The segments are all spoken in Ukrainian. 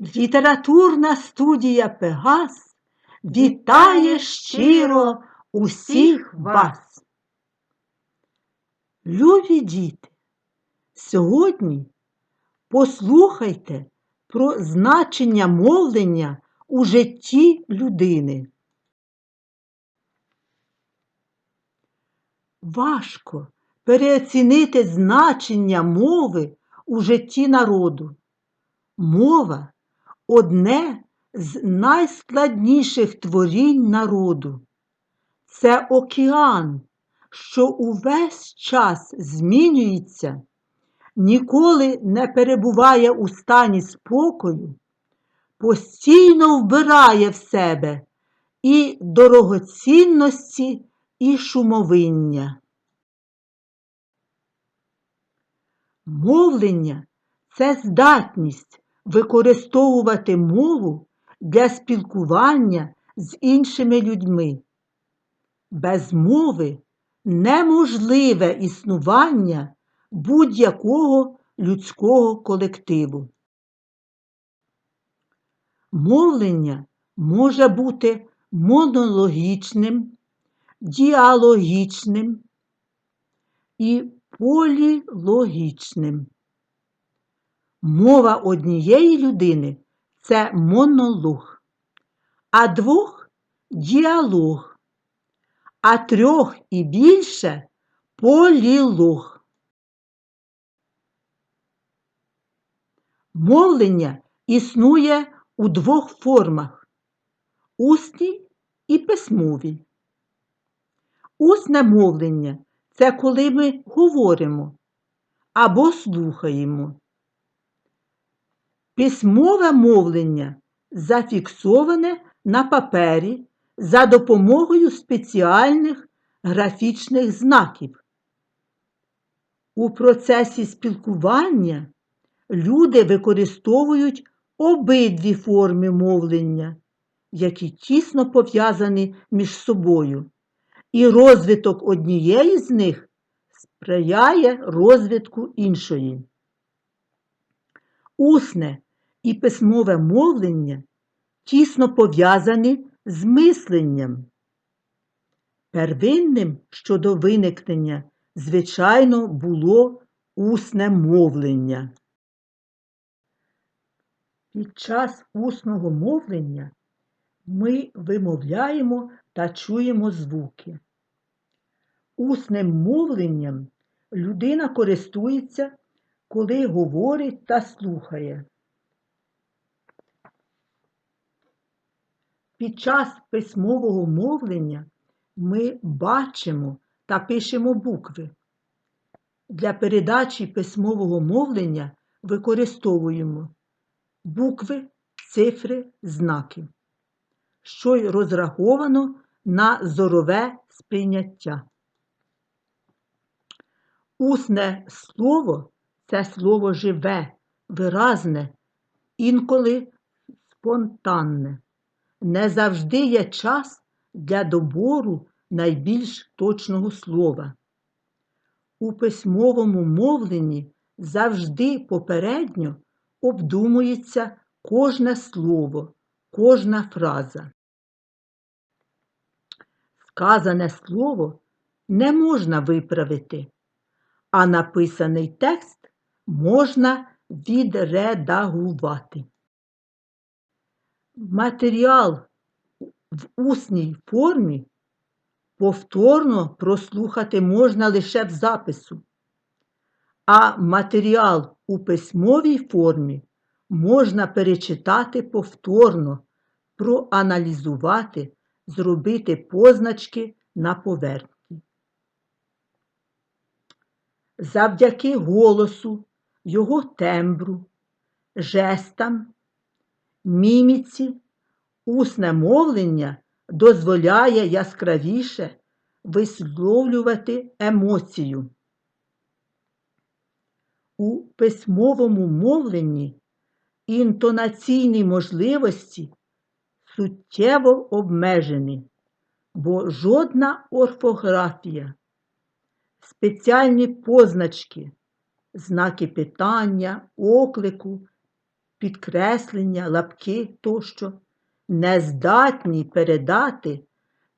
Літературна студія Пегас вітає щиро усіх вас. Любі діти, сьогодні послухайте про значення мовлення у житті людини. Важко переоцінити значення мови у житті народу. Мова одне з найскладніших творінь народу. Це океан, що увесь час змінюється, ніколи не перебуває у стані спокою, постійно вбирає в себе і дорогоцінності, і шумовиння. Мовлення це здатність використовувати мову для спілкування з іншими людьми. Без мови неможливе існування будь-якого людського колективу. Мовлення може бути монологічним, діалогічним і полілогічним. Мова однієї людини це монолог, а двох діалог, а трьох і більше полілог. Мовлення існує у двох формах усній і письмовій. Усне мовлення це коли ми говоримо або слухаємо. Письмове мовлення зафіксоване на папері за допомогою спеціальних графічних знаків. У процесі спілкування люди використовують обидві форми мовлення, які тісно пов'язані між собою, і розвиток однієї з них сприяє розвитку іншої. Усне і письмове мовлення тісно пов'язані з мисленням. Первинним щодо виникнення, звичайно, було усне мовлення. Під час усного мовлення ми вимовляємо та чуємо звуки. Усним мовленням людина користується коли говорить та слухає. Під час письмового мовлення ми бачимо та пишемо букви. Для передачі письмового мовлення використовуємо букви, цифри, знаки, що й розраховано на зорове сприйняття. Усне слово це слово живе, виразне, інколи спонтанне. Не завжди є час для добору найбільш точного слова. У письмовому мовленні завжди попередньо обдумується кожне слово, кожна фраза. Сказане слово не можна виправити, а написаний текст можна відредагувати. Матеріал в усній формі повторно прослухати можна лише в запису, а матеріал у письмовій формі можна перечитати повторно, проаналізувати, зробити позначки на поверхні. Завдяки голосу його тембру, жестам, міміці, усне мовлення дозволяє яскравіше висловлювати емоцію. У письмовому мовленні інтонаційні можливості суттєво обмежені, бо жодна орфографія, спеціальні позначки, знаки питання, оклику підкреслення, лапки тощо не здатні передати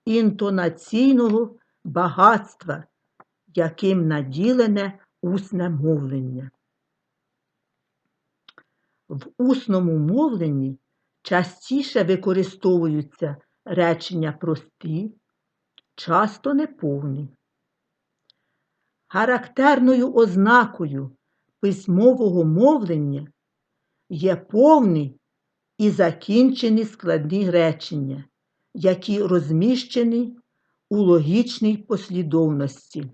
інтонаційного багатства, яким наділене усне мовлення. В усному мовленні частіше використовуються речення прості, часто неповні. Характерною ознакою письмового мовлення є повні і закінчені складні речення, які розміщені у логічній послідовності.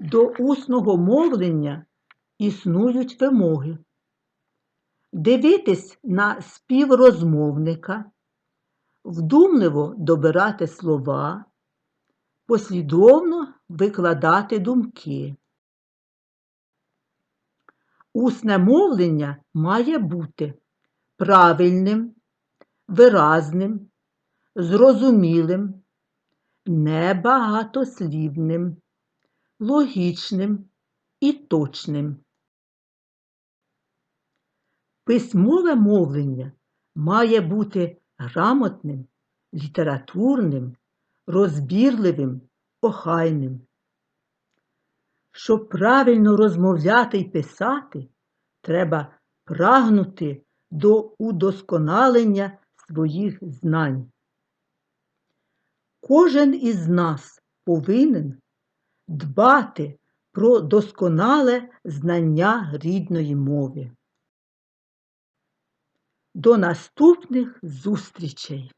До усного мовлення існують вимоги. Дивитись на співрозмовника, вдумливо добирати слова, послідовно викладати думки. Усне мовлення має бути правильним, виразним, зрозумілим, небагатослівним, логічним і точним. Письмове мовлення має бути грамотним, літературним, розбірливим, охайним. Щоб правильно розмовляти й писати, треба прагнути до удосконалення своїх знань. Кожен із нас повинен дбати про досконале знання рідної мови. До наступних зустрічей!